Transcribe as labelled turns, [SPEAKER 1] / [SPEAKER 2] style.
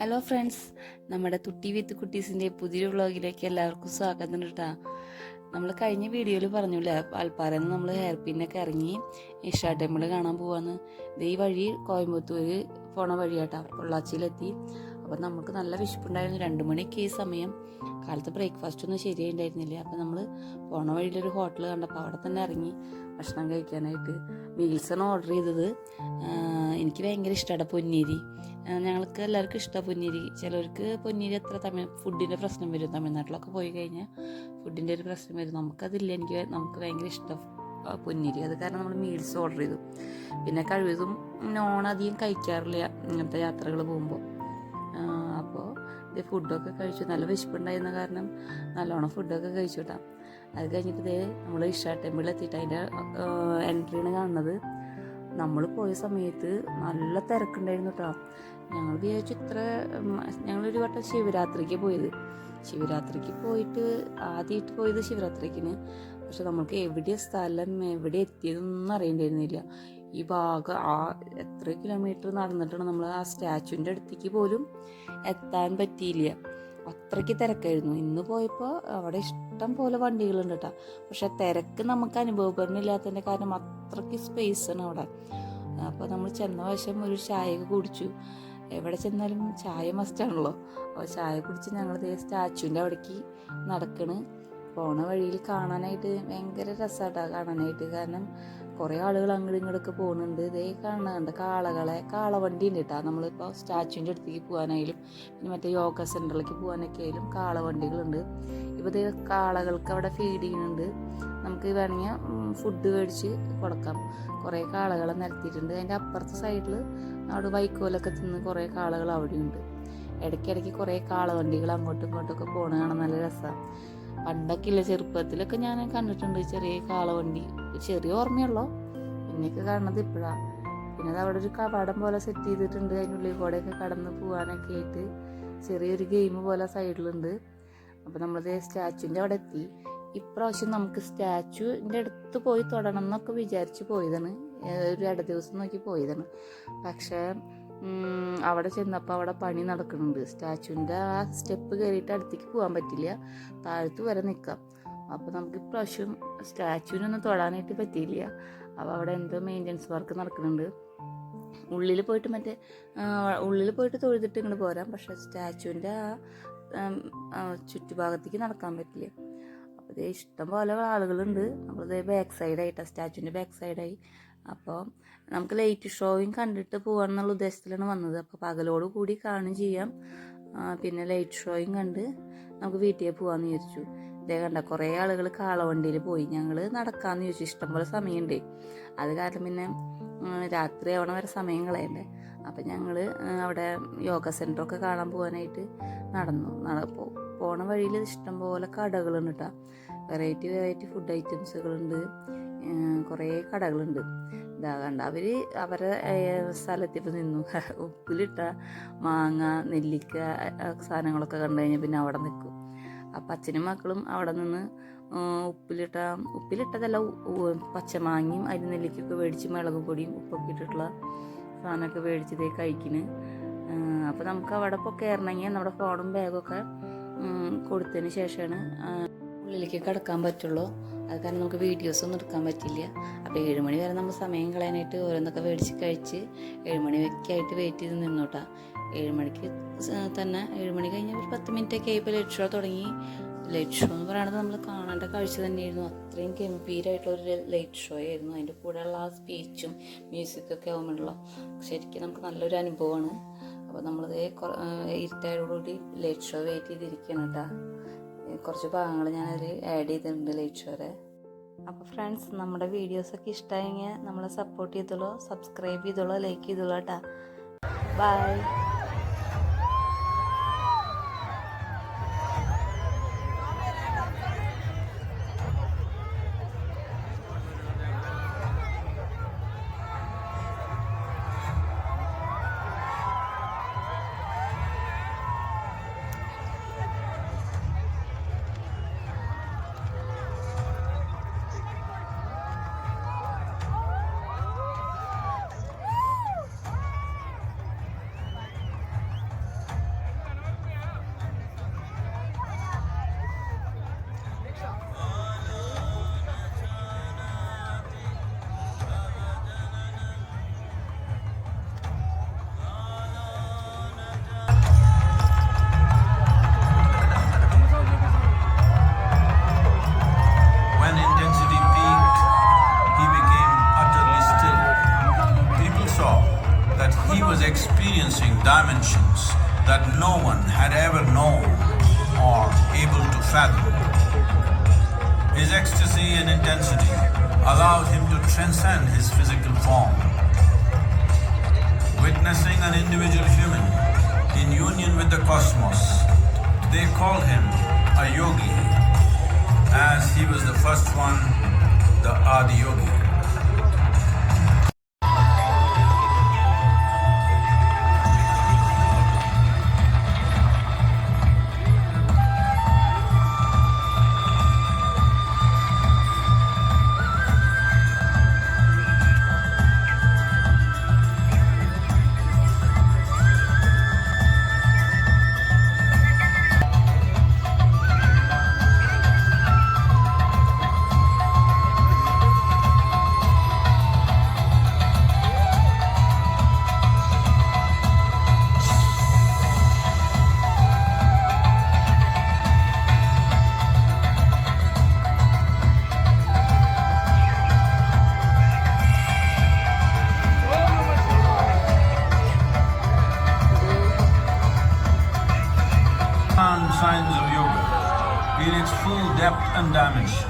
[SPEAKER 1] Hello friends നമ്മുടെ തുട്ടി വിത്ത് കുട്ടീസിന്റെ പുതിയൊരു വ്ളോഗിലേക്ക് എല്ലാവർക്കും സ്വാഗതം കേട്ടോ നമ്മൾ കഴിഞ്ഞ വീഡിയോയിൽ പറഞ്ഞില്ലേ വാൽപ്പാറയിൽ നിന്ന് നമ്മൾ ഹെയർ പിന്നൊക്കെ ഇറങ്ങി ഇഷാ ടെമ്പിൾ കാണാൻ പോവാന്ന്. ഈ വഴി കോയമ്പത്തൂർ പോണ വഴിയാട്ടോ പൊള്ളാച്ചിയിലെത്തി. അപ്പം നമുക്ക് നല്ല വിശപ്പുണ്ടായിരുന്നു. രണ്ട് മണിക്ക് ഈ സമയം കാലത്ത് ബ്രേക്ക്ഫാസ്റ്റ് ഒന്നും ശരിയായിട്ടുണ്ടായിരുന്നില്ല അപ്പം നമ്മൾ പോണ വഴിയിലൊരു ഹോട്ടൽ കണ്ടപ്പോൾ അവിടെ തന്നെ ഇറങ്ങി ഭക്ഷണം കഴിക്കാനായിട്ട് മീൽസാണ് ഓർഡർ ചെയ്തത്. എനിക്ക് ഭയങ്കര ഇഷ്ടമാണ് പൊന്നീരി. ഞങ്ങൾക്ക് എല്ലാവർക്കും ഇഷ്ടമാണ് പൊന്നീരി. ചിലർക്ക് പൊന്നീരി അത്ര തമിഴ് ഫുഡിന്റെ പ്രശ്നം വരും. തമിഴ്നാട്ടിലൊക്കെ പോയി കഴിഞ്ഞാൽ ഫുഡിന്റെ ഒരു പ്രശ്നം വരും. നമുക്കതില്ല. എനിക്ക് നമുക്ക് ഭയങ്കര ഇഷ്ടം പൊന്നേരി. അത് കാരണം നമ്മൾ മീൽസ് ഓർഡർ ചെയ്തു. പിന്നെ കഴിവതും നോൺ അധികം കഴിക്കാറില്ല ഇങ്ങനത്തെ യാത്രകൾ പോകുമ്പോൾ അപ്പോൾ ഇത് ഫുഡൊക്കെ കഴിച്ചു. നല്ല വിശപ്പുണ്ടായിരുന്ന കാരണം നല്ലോണം ഫുഡൊക്കെ കഴിച്ചു കേട്ടോ അത് കഴിഞ്ഞിട്ട് ഇതേ നമ്മൾ ഇഷ ടെമ്പിളിൽ എത്തിയിട്ട് അതിന്റെ എൻട്രിയാണ് കാണുന്നത്. നമ്മൾ പോയ സമയത്ത് നല്ല തിരക്കുണ്ടായിരുന്നു കേട്ടോ ഞങ്ങൾ വിചാരിച്ചു ഇത്ര ഞങ്ങളൊരു വട്ടം ശിവരാത്രിക്ക് പോയത്. ശിവരാത്രിക്ക് പോയിട്ട് ആദ്യമായിട്ട് പോയത് ശിവരാത്രിക്കിന് പക്ഷെ നമുക്ക് എവിടെ സ്ഥലം എവിടെ എത്തിയതൊന്നും അറിയണ്ടായിരുന്നില്ല. ഈ ഭാഗം ആ എത്ര കിലോമീറ്റർ നടന്നിട്ടാണ് നമ്മൾ ആ സ്റ്റാച്ചുവിന്റെ അടുത്തേക്ക് പോലും എത്താൻ പറ്റിയില്ല. അത്രയ്ക്ക് തിരക്കായിരുന്നു. ഇന്ന് പോയപ്പോൾ അവിടെ ഇഷ്ടം പോലെ വണ്ടികളുണ്ട് കേട്ടോ പക്ഷെ തിരക്ക് നമുക്ക് അനുഭവപ്പെടുന്നില്ലാത്തതിന്റെ കാരണം അത്രയ്ക്ക് സ്പേസ് ആണ് അവിടെ. അപ്പോൾ നമ്മൾ ചെന്ന വശം ഒരു ചായയൊക്കെ കുടിച്ചു. എവിടെ ചെന്നാലും ചായ മസ്റ്റാണല്ലോ അപ്പോൾ ചായ കുടിച്ച് ഞങ്ങൾ ദേ സ്റ്റാച്ചുവിന്റെ അവിടേക്ക് നടക്കണ്. പോണ വഴിയിൽ കാണാനായിട്ട് ഭയങ്കര രസമായിട്ടാണ് കാണാനായിട്ട്. കാരണം കുറേ ആളുകൾ അങ്ങോട്ടും ഇങ്ങോട്ടൊക്കെ പോകുന്നുണ്ട് ഇതേ കാണുന്നുണ്ട് കാളകളെ കാളവണ്ടി ഉണ്ട് കേട്ടോ നമ്മളിപ്പോൾ സ്റ്റാച്യുവിന്റെ അടുത്തേക്ക് പോകാനായാലും പിന്നെ മറ്റേ യോഗ സെന്ററിലേക്ക് പോകാനൊക്കെ ആയാലും കാളവണ്ടികളുണ്ട്. ഇപ്പോൾ ഇതേ കാളകൾക്ക് അവിടെ ഫീഡ് ചെയ്യുന്നുണ്ട്. നമുക്ക് വേണമെങ്കിൽ ഫുഡ് മേടിച്ച് കൊടുക്കാം. കുറേ കാളകളെ നിരത്തിയിട്ടുണ്ട്. അതിന്റെ അപ്പുറത്തെ സൈഡിൽ അവിടെ വൈക്കോലൊക്കെ തിന്ന് കുറേ കാളകൾ അവിടെയുണ്ട്. ഇടയ്ക്കിടയ്ക്ക് കുറേ കാളവണ്ടികൾ അങ്ങോട്ടും ഇങ്ങോട്ടൊക്കെ പോണ കാണാൻ നല്ല രസമാണ് പണ്ടൊക്കെ ഇല്ല ചെറുപ്പത്തിലൊക്കെ ഞാൻ കണ്ടിട്ടുണ്ട് ചെറിയ കാളവണ്ടി ചെറിയ ഓർമ്മയുള്ളോ. പിന്നെയൊക്കെ കാണുന്നത് ഇപ്പോഴാണ് പിന്നെ അത് അവിടെ ഒരു കവാടം പോലെ സെറ്റ് ചെയ്തിട്ടുണ്ട്. അതിനുള്ളിൽ കൂടെയൊക്കെ കടന്ന് പോകാനൊക്കെ ആയിട്ട് ചെറിയൊരു ഗെയിം പോലെ സൈഡിലുണ്ട് അപ്പോൾ നമ്മളത് സ്റ്റാച്ചുവിന്റെ അവിടെ എത്തി. ഇപ്രാവശ്യം നമുക്ക് സ്റ്റാച്ചുവിന്റെ അടുത്ത് പോയി തൊടണം എന്നൊക്കെ വിചാരിച്ച് പോയതാണ്. ഒരു ഇട ദിവസം നോക്കി പോയതാണ്. പക്ഷേ അവിടെ ചെന്നപ്പോൾ അവിടെ പണി നടക്കുന്നുണ്ട്. സ്റ്റാച്ചുവിന്റെ ആ സ്റ്റെപ്പ് കയറിയിട്ട് അടുത്തേക്ക് പോകാൻ പറ്റില്ല. താഴത്ത് വരെ നിൽക്കാം അപ്പോൾ നമുക്ക് ഇപ്രാവശ്യം സ്റ്റാച്ചുവിനൊന്നും തൊടാനായിട്ട് പറ്റിയില്ല. അപ്പോൾ അവിടെ എന്തോ മെയിന്റനൻസ് വർക്ക് നടക്കുന്നുണ്ട്. ഉള്ളിൽ പോയിട്ട് മറ്റേ ഉള്ളിൽ പോയിട്ട് തൊഴുതിട്ട് ഇങ്ങോട്ട് പോരാം. പക്ഷേ സ്റ്റാച്ചുവിന്റെ ആ ചുറ്റുഭാഗത്തേക്ക് നടക്കാൻ പറ്റില്ല. അപ്പോൾ ഇതേ ഇഷ്ടം പോലെ ആളുകളുണ്ട്. നമ്മളിതേ ബാക്ക് സൈഡായിട്ടാണ് സ്റ്റാച്ചുവിന്റെ ബാക്ക് സൈഡായി അപ്പോൾ നമുക്ക് ലൈറ്റ് ഷോയും കണ്ടിട്ട് പോകാമെന്നുള്ള ഉദ്ദേശത്തിലാണ് വന്നത്. അപ്പോൾ പകലോട് കൂടി കാണുകയും ചെയ്യാം. പിന്നെ ലൈറ്റ് ഷോയും കണ്ട് നമുക്ക് വീട്ടിൽ പോകാമെന്ന് വിചാരിച്ചു. ഇതേ കണ്ട? കുറേ ആളുകൾ കാളവണ്ടിയിൽ പോയി. ഞങ്ങൾ നടക്കാമെന്ന് ചോദിച്ചു. ഇഷ്ടംപോലെ സമയമുണ്ട്. അത് കാരണം പിന്നെ രാത്രി ആവണ വരെ സമയം കളയണ്ടേ. അപ്പം ഞങ്ങൾ അവിടെ യോഗ സെന്ററൊക്കെ കാണാൻ പോകാനായിട്ട് നടന്നു. നട പോണ വഴിയിൽ ഇഷ്ടംപോലെ കടകളുണ്ട് കേട്ടോ വെറൈറ്റി വെറൈറ്റി ഫുഡ് ഐറ്റംസുകളുണ്ട് കുറേ കടകളുണ്ട്. ഇതാ കണ്ട? അവർ അവരെ സ്ഥലത്തിപ്പോൾ നിന്നു. ഉപ്പിലിട്ട മാങ്ങ നെല്ലിക്ക സാധനങ്ങളൊക്കെ കണ്ടു കഴിഞ്ഞാൽ പിന്നെ അവിടെ നിൽക്കും. അപ്പം അച്ഛനും മക്കളും അവിടെ നിന്ന് ഉപ്പിലിട്ട ഉപ്പിലിട്ടതല്ല പച്ചമാങ്ങയും അരി നെല്ലിക്കൊക്കെ മേടിച്ച് മുളക് പൊടിയും ഉപ്പൊക്കെ ഇട്ടിട്ടുള്ള സാധനമൊക്കെ മേടിച്ചതേ കഴിക്കണ്. അപ്പം നമുക്ക് അവിടെ ഇപ്പോൾ കയറണമെങ്കിൽ നമ്മുടെ ഫോണും ബാഗൊക്കെ കൊടുത്തതിന് ശേഷമാണ് ഉള്ളിലേക്ക് കിടക്കാൻ പറ്റുള്ളൂ. അത് കാരണം നമുക്ക് വീഡിയോസ് ഒന്നും എടുക്കാൻ പറ്റില്ല. അപ്പോൾ ഏഴുമണി വരെ നമ്മൾ സമയം കളയാനായിട്ട് ഓരോന്നൊക്കെ മേടിച്ച് കഴിച്ച് ഏഴുമണി മണിയൊക്കെ ആയിട്ട് വെയിറ്റ് ചെയ്ത് നിന്നോട്ടാ. ഏഴ് മണിക്ക് തന്നെ ഏഴ് മണി കഴിഞ്ഞ് ഒരു പത്ത് മിനിറ്റൊക്കെ ആയപ്പോൾ ലൈറ്റ് ഷോ തുടങ്ങി. ലൈറ്റ് ഷോ എന്ന് പറയുന്നത് നമ്മൾ കാണേണ്ട കാഴ്ച തന്നെയായിരുന്നു. അത്രയും ഗംഭീരമായിട്ടുള്ളൊരു ലൈറ്റ് ഷോ ആയിരുന്നു. അതിന്റെ കൂടെയുള്ള ആ സ്പീച്ചും മ്യൂസിക്കൊക്കെ ആകുമ്പോഴുള്ള ശരിക്കും നമുക്ക് നല്ലൊരു അനുഭവമാണ്. അപ്പോൾ നമ്മളത് ഇരുട്ടായോടുകൂടി ലൈറ്റ് ഷോ വെയിറ്റ് ചെയ്തിരിക്കുകയാണ് കേട്ടോ. കുറച്ച് ഭാഗങ്ങൾ ഞാനതിൽ ആഡ് ചെയ്തിട്ടുണ്ട് ലൈറ്റ് ഷോരെ അപ്പോൾ ഫ്രണ്ട്സ് നമ്മുടെ വീഡിയോസൊക്കെ ഇഷ്ടമായെങ്കിൽ നമ്മളെ സപ്പോർട്ട് ചെയ്തോളൂ സബ്സ്ക്രൈബ് ചെയ്തോളൂ ലൈക്ക് ചെയ്തോളൂ കേട്ടോ. Bye
[SPEAKER 2] that no one had ever known or able to fathom. His ecstasy and intensity allowed him to transcend his physical form. Witnessing an individual human in union with the cosmos, they called him a yogi, as he was the first one, the Adi Yogi. Signs of yoga in its full depth and dimension.